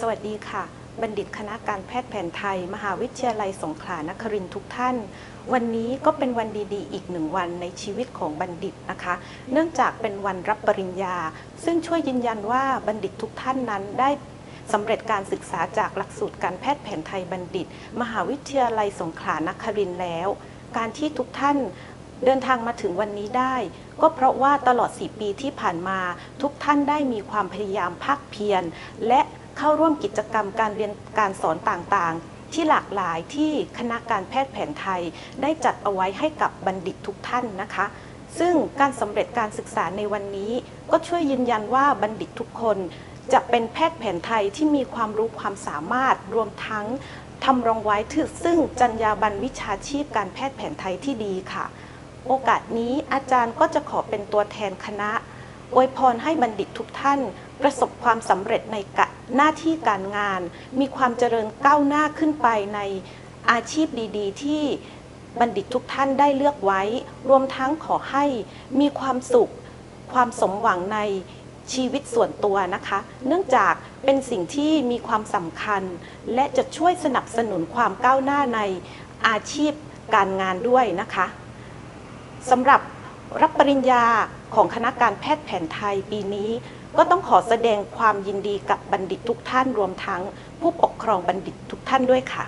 สวัสดีค่ะ บัณฑิตคณะการแพทย์แผนไทย มหาวิทยาลัยสงขลานครินทร์ทุกท่าน วันนี้ก็เป็นวันดีๆ อีกหนึ่งวันในชีวิตของบัณฑิตนะคะ เนื่องจากเป็นวันรับปริญญา ซึ่งช่วยยืนยันว่าบัณฑิตทุกท่านนั้นได้สำเร็จการศึกษาจากหลักสูตรการแพทย์แผนไทยบัณฑิต มหาวิทยาลัยสงขลานครินทร์แล้ว การที่ทุกท่านเดินทางมาถึงวันนี้ได้ ก็เพราะว่าตลอด 4 ปีที่ผ่านมา ทุกท่านได้มีความพยายามภาคเพียรและ เข้าร่วมกิจกรรมการเรียนการสอนต่างๆ ที่หลากหลายที่คณะการแพทย์แผนไทย ได้จัดเอาไว้ให้กับบัณฑิตทุกท่านนะคะ ซึ่งการสำเร็จการศึกษาในวันนี้ ก็ช่วยยืนยันว่าบัณฑิตทุกคน จะเป็นแพทย์แผนไทยที่มีความรู้ความสามารถรวมทั้งทำรองไว้ถึงซึ่งจรรยาบรรณวิชาชีพการแพทย์แผนไทยที่ดีค่ะ โอกาสนี้อาจารย์ก็จะขอเป็นตัวแทนคณะอวยพรให้บัณฑิตทุกท่าน ประสบความสำเร็จในกะหน้าที่การงาน มีความเจริญก้าวหน้าขึ้นไปในอาชีพดีๆ ที่บัณฑิตทุกท่านได้เลือกไว้ รวมทั้งขอให้มีความสุข ความสมหวังในชีวิตส่วนตัวนะคะ เนื่องจากเป็นสิ่งที่มีความสำคัญ และจะช่วยสนับสนุนความก้าวหน้าในอาชีพการงานด้วยนะคะสำหรับ รับปริญญาของคณะการแพทย์แผนไทยปีนี้ ก็ต้องขอแสดงความยินดีกับบัณฑิตทุกท่านรวมทั้งผู้ปกครองบัณฑิตทุกท่านด้วยค่ะ